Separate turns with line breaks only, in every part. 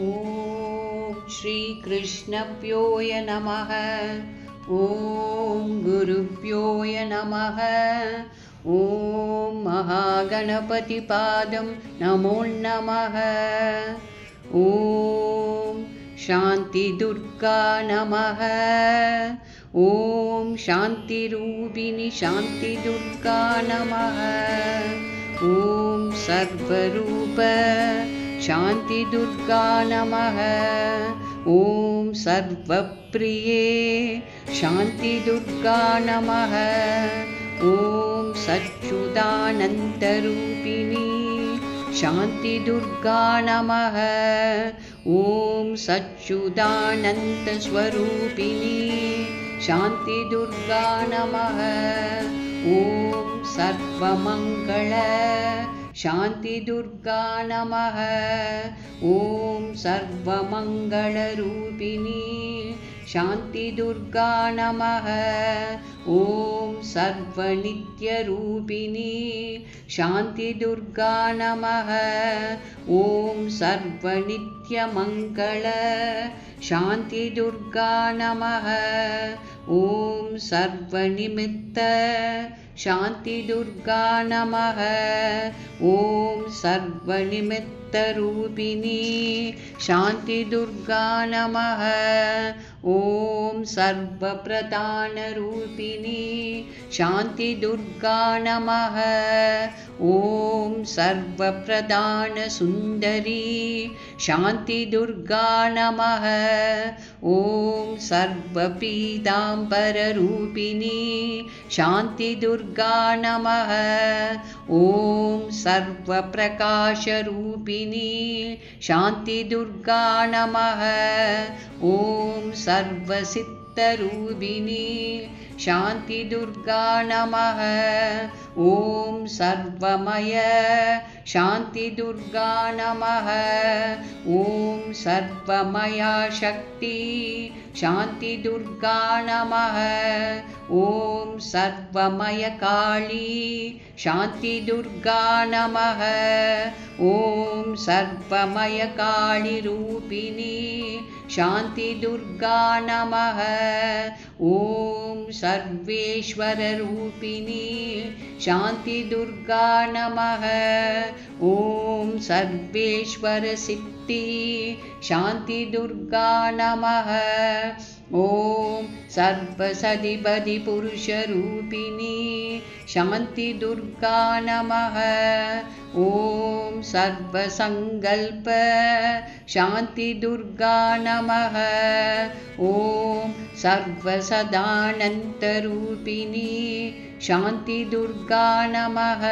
ॐ श्रीकृष्णप्योय नमः। ॐ गुरुभ्योय नमः। ॐ महागणपतिपादं नमो नमः। ॐ शान्तिदुर्गा नमः। ॐ शान्तिरूपिणि शान्तिदुर्गा नमः। ॐ सर्वरूप शान्तिदुर्गा नमः ॐ सर्वप्रिये शान्तिदुर्गा नमः ॐ सच्युदानन्तरूपिणी शान्तिदुर्गा नमः ॐ सच्युदानन्तस्वरूपिणी शान्तिदुर्गा नमः ॐ सर्वमङ्गल शान्तिदुर्गा नमः ॐ सर्वमङ्गलरूपिणी शान्तिदुर्गा नमः ॐ सर्वनित्यरूपिणी शान्तिदुर्गा नमः ॐ सर्वनित्यमङ्गल शान्तिदुर्गा नमः ॐ सर्वनिमित्त शान्तिदुर्गा नमः ॐ सर्वनिमित्तरूपिणी शान्तिदुर्गा नमः ॐ सर्वप्रधानरूपिणी शान्तिदुर्गा नमः ॐ सर्वप्रधानसुन्दरी शान्तिदुर्गा नमः ॐ सर्वपीताम्बररूपिणी शान्तिदुर्गा नमः ॐ सर्वप्रकाशरूपिणी शान्तिदुर्गा नमः ॐ सर्वसिद्धरूपिणी शान्तिदुर्गा नमः ॐ सर्वमय शान्तिदुर्गा नमः ॐ सर्वमया शक्ति शान्तिदुर्गा नमः ॐ सर्वमयकाली शान्तिदुर्गा नमः ॐ सर्वमयकालिरूपिणी शान्तिदुर्गा नमः ॐ सर्वेश्वररूपिणी शान्तिदुर्गा नमः ॐ सर्वेश्वरसिद्धि शान्तिदुर्गा नमः ॐ सर्वसधिपदिपुरुषरूपिणी शान्तिदुर्गा नमः। ॐ सर्वसङ्कल्प शान्तिदुर्गा नमः। ॐ सर्वसदानन्तरूपिणी शान्तिदुर्गा नमः।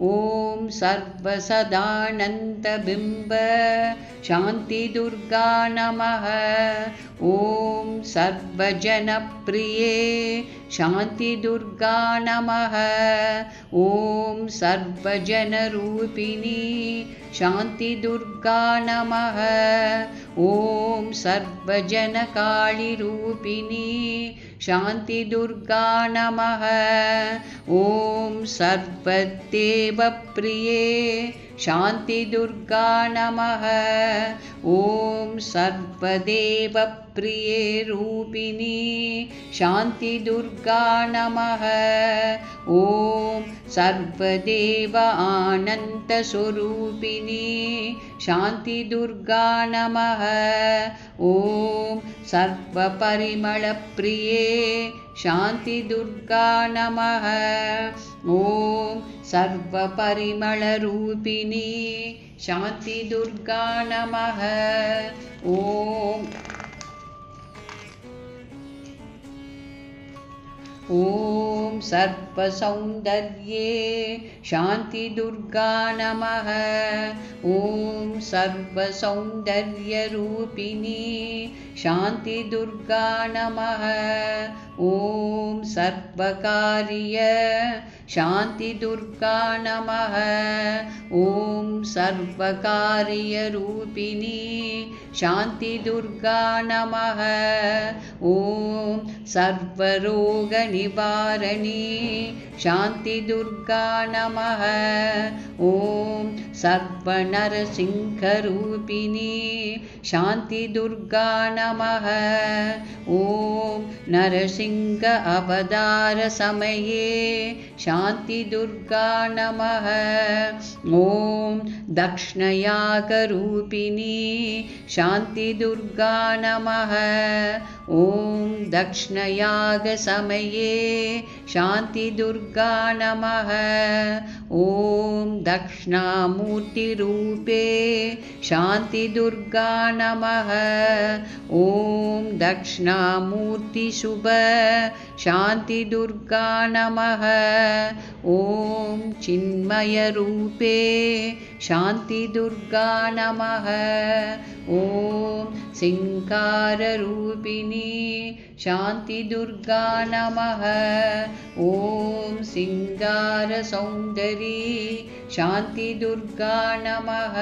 ॐ सर्वसदानन्दबिम्ब। शान्तिदुर्गा नमः। ॐ सर्वजनप्रिये। शान्तिदुर्गा नमः। ॐ सर्वजनरूपिणी। शान्तिदुर्गा नमः। ॐ सर्वजनकालिरूपिणी शान्तिदुर्गा नमः ॐ सर्वदेवप्रिये शान्तिदुर्गा नमः ॐ सर्वदेवप्रिये रूपिणी शान्तिदुर्गा नमः ॐ सर्वदेव आनन्दस्वरूपिणी शान्तिदुर्गा नमः ॐ सर्वपरिमलप्रिये शान्तिदुर्गा नमः ॐ सर्वपरिमलरूपिणी शान्तिदुर्गा नमः ॐ ॐ सर्वसौन्दर्ये शान्तिदुर्गा नमः ॐ सर्वसौन्दर्यरूपिणी शान्तिदुर्गा नमः सर्वकार्य शान्तिदुर्गा नमः ॐ सर्वकार्यरूपिणी शान्तिदुर्गा नमः ॐ सर्वरोगनिवारणी शान्तिदुर्गा नमः ॐ सर्वनरसिंहरूपिणी शान्तिदुर्गा नमः ॐ नरसिंह अवतारसमये शान्तिदुर्गा नमः ॐ दक्षिणयागरूपिणी शान्तिदुर्गा नमः ॐ दक्षिणयागसमये शान्तिदुर्गा नमः ॐ दक्षिणामूर्तिरूपे शान्तिदुर्गा नमः ॐ दक्षिणामूर्तिशुभ शान्तिदुर्गा नमः ॐ चिन्मयरूपे शान्तिदुर्गा नमः ॐ सिङ्काररूपिणी शान्तिदुर्गा नमः ॐ सिङ्गारसौन्दरी शान्तिदुर्गा नमः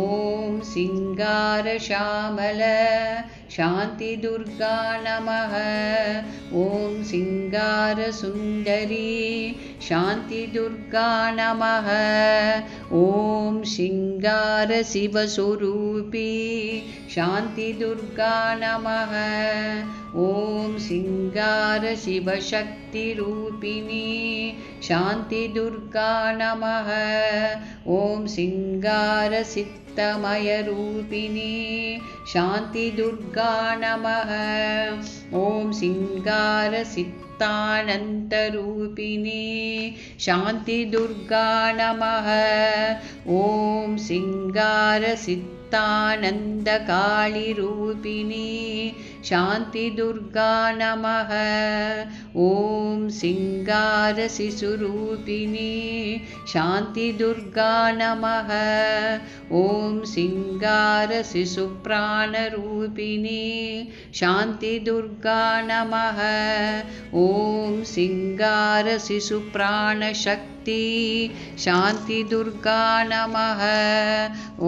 ॐ सिङ्गारश्यामल शान्तिदुर्गा नमः ॐ सिङ्गारसुन्दरी शान्तिदुर्गा नमः ॐ शृङ्गारशिवस्वरूपी शान्तिदुर्गा नमः ॐ शृङ्गारशिवशक्तिरूपिणी शान्तिदुर्गा नमः ॐ शृङ्गारसिद्धमयरूपिणी शान्तिदुर्गा नमः ॐ शृङ्गारसित्तानन्तरूपिणी शान्तिदुर्गा नमः ॐ शृङ्गारसिद्ध चित्तानन्दकालिरूपिणी शान्तिदुर्गा नमः ॐ सिङ्गारशिशुरूपिणी शान्तिदुर्गा नमः ॐ सिङ्गारशिशुप्राणरूपिणी शान्तिदुर्गा नमः ॐ सिङ्गारशिशुप्राणशक्ति शान्तिदुर्गा नमः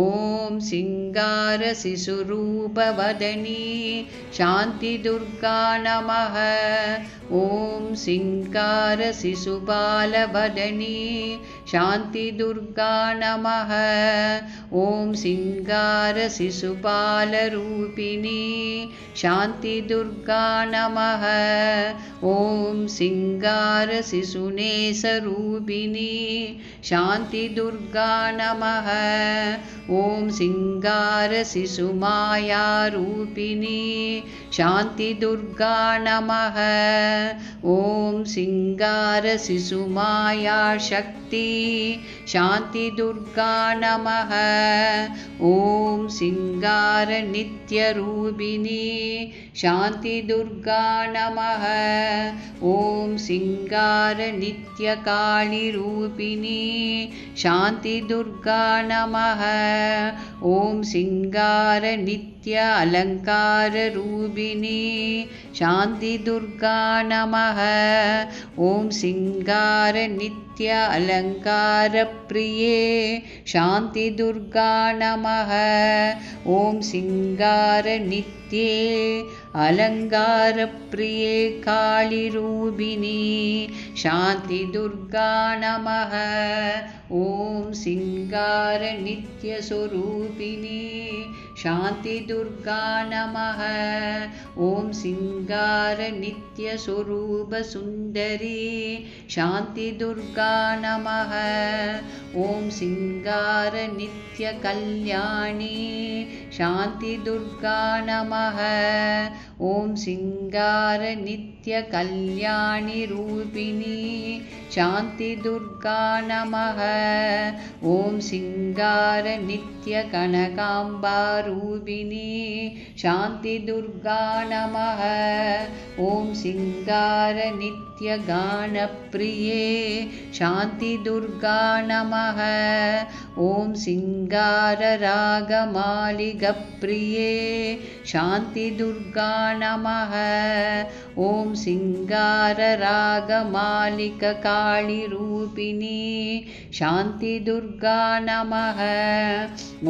ॐ सिङ्गारशिशुरूपवदनी शान्तिदुर्गा नमः। ॐ सिङ्गारशिशुबालवदनी शान्तिदुर्गा नमः ॐ सिङ्गारशिशुपालरूपिणी शान्तिदुर्गा नमः ॐ सिङ्गारशिशुनेशरूपिणी शान्तिदुर्गा नमः ॐ सिङ्गारशिशुमायारूपिणी शान्तिदुर्गा नमः ॐ सिङ्गारशिशुमायाशक्ति शान्तिदुर्गा नमः ॐ सिङ्गारनित्यरूपिणी शान्तिदुर्गा नमः ॐ सिङ्गारनित्यकालिरूपिणी शान्तिदुर्गा नमः ॐ सिङ्गारनित्य अलङ्काररूपिणी शान्तिदुर्गा नमः ॐ सिङ्गारनित्य अलङ्कारप्रिये शान्तिदुर्गा नमः ॐ सिङ्गारनित्ये अलङ्कारप्रिये कालिरूपिणी शान्तिदुर्गा नमः ॐ सिङ्गारनित्यस्वरूपिणी शान्तिदुर्गा नमः ॐ सिङ्गारनित्यस्वरूपसुन्दरी शान्तिदुर्गा नमः ॐ सिङ्गारनित्यकल्याणी शान्तिदुर्गा नमः ॐ सिङ्गारनित्यकल्याणिरूपिणी शान्तिदुर्गा नमः ॐ सिङ्गारनित्यकनकाम्बारूपिणी शान्तिदुर्गा नमः ॐ सिङ्गारनित्यगानप्रिये शान्तिदुर्गा नमः ॐ सिङ्गाररागमालिगप्रिये शान्तिदुर्गा नमः ॐ सिङ्गाररागमालिककालिरूपिणी शान्तिदुर्गा नमः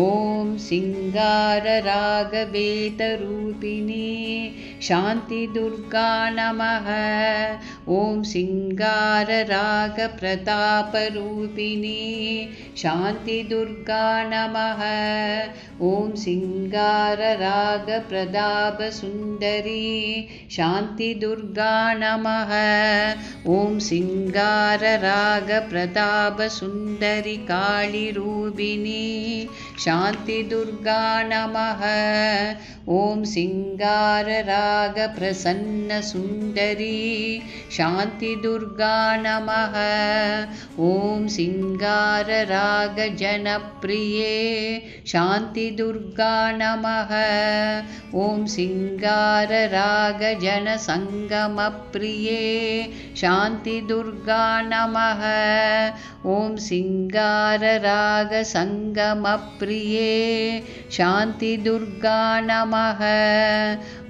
ॐ सिङ्गाररागवेतरूपिणी शान्तिदुर्गा नमः ॐ सिङ्गाररागप्रतापरूपिणी शान्तिदुर्गा नमः ॐ सिङ्गाररागप्रदापसुन्दरी शान्तिदुर्गा नमः ॐ सिङ्गाररागप्रतापसुन्दरि कालिरूपिणी शान्तिदुर्गा नमः ॐ सिङ्गाररागप्रसन्नसुन्दरी शान्तिदुर्गा नमः ॐ सिङ्गाररागजनप्रिये शान्तिदुर्गा नमः ॐ सिङ्गाररागजनसङ्गमप्रिये शान्तिदुर्गा नमः ॐ सिङ्गाररागसङ्गमप्रिये शान्तिदुर्गा नमः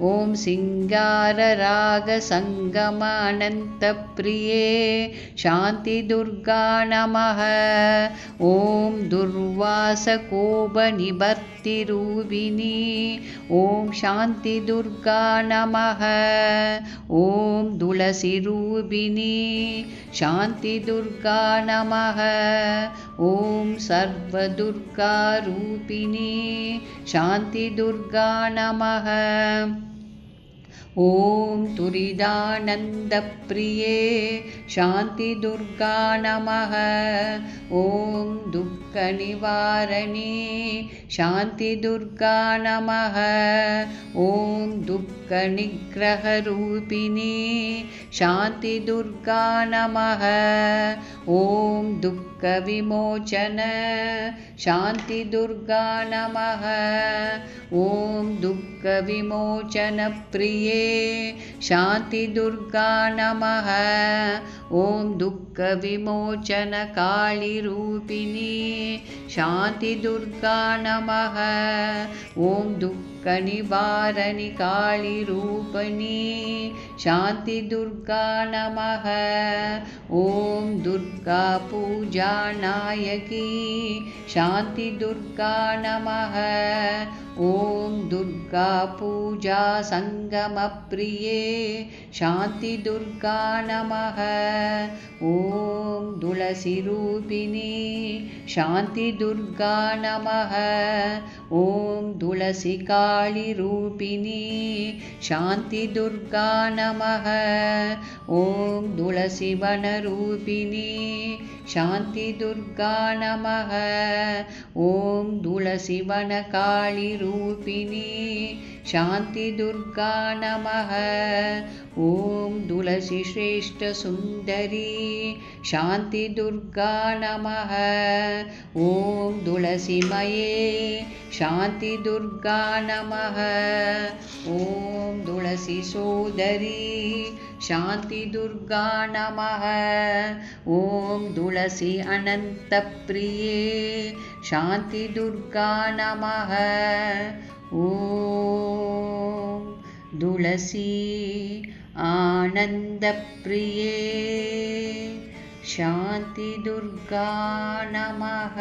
ॐ सिङ्गाररागसङ्गमानन्तप्रिये शान्तिदुर्गा नमः ॐ दुर्वासकोपनिभर्तिरूपिणी ॐ शान्तिदुर्गा नमः। ॐ तुलसीरूपिणी। शान्तिदुर्गा नमः। ॐ सर्वदुर्गारूपिणी। शान्तिदुर्गा नमः ॐ तुरिदानन्दप्रिये शान्तिदुर्गा नमः ॐ दुःखनिवारणी शान्तिदुर्गा नमः ॐ दुःखनिग्रहरूपिणी शान्तिदुर्गा नमः ॐ दुःखविमोचन शान्तिदुर्गा नमः ॐ दुःखविमोचनप्रिये शान्तिदुर्गा नमः। ॐ दुःखविमोचनकालिरूपिणी शान्तिदुर्गा नमः। ॐ दुःखनिवारणि कालिरूपिणी शान्तिदुर्गा नमः ॐ दुर्गापूजानायकी शान्तिदुर्गा नमः ॐ दुर्गापूजा सङ्गमप्रिये शान्तिदुर्गा नमः ॐ तुलसीरूपिणी शान्तिदुर्गा नमः ॐ तुलसीकालिरूपिणी शान्तिदुर्गा नमः ॐ तुलसीवनरूपिणी शान्तिदुर्गा नमः ॐ तुलसीवनकालिरूपिणी शान्तिदुर्गा नमः ॐ तुलसीश्रेष्ठसुन्दरी शान्तिदुर्गा नमः। ॐ तुलसीमये शान्तिदुर्गा नमः। ॐ तुलसीसोदरी शान्तिदुर्गा नमः। ॐ तुलसी अनन्तप्रिये शान्तिदुर्गा नमः ॐ तुलसी आनन्दप्रिये शान्तिदुर्गा नमः